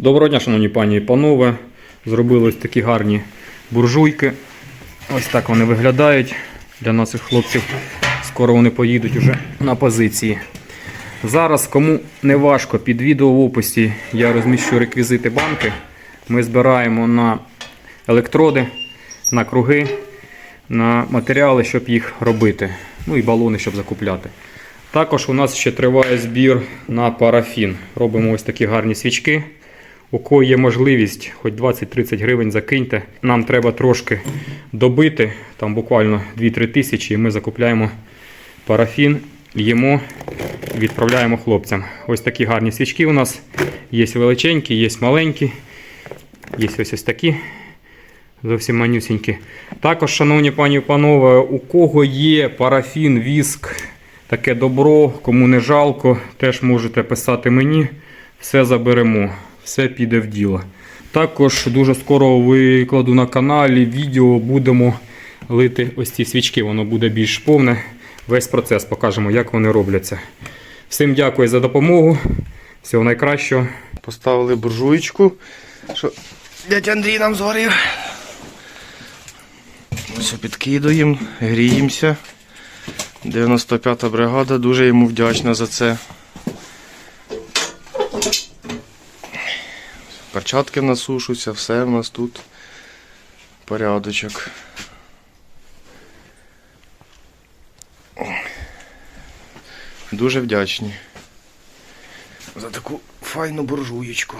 Доброго дня, шановні пані і панове. Зробили ось такі гарні буржуйки. Ось так вони виглядають для наших хлопців. Скоро вони поїдуть уже на позиції. Зараз, кому не важко, під відео в описі я розміщу реквізити банки. Ми збираємо на електроди, на круги, на матеріали, щоб їх робити. Ну і балони, щоб закупляти. Також у нас ще триває збір на парафін. Робимо ось такі гарні свічки. У кого є можливість, хоч 20-30 гривень закиньте. Нам треба трошки добити, там буквально 2-3 тисячі, і ми закупляємо парафін, і відправляємо хлопцям. Ось такі гарні свічки у нас. Є величенькі, є маленькі, є ось ось такі. Зовсім манюсінькі. Також, шановні пані і панове, у кого є парафін, віск, таке добро, кому не жалко, теж можете писати мені. Все заберемо, все піде в діло. Також дуже скоро викладу на каналі відео, будемо лити ось ці свічки, воно буде більш повне. Весь процес покажемо, як вони робляться. Всім дякую за допомогу. Всього найкращого. Поставили буржуєчку, що дядь Андрій нам зварив. Ось підкидуємо, гріємося. 95-та бригада, дуже йому вдячна за це. Перчатки в нас сушуться, все в нас тут порядочок. Дуже вдячні за таку файну буржуєчку.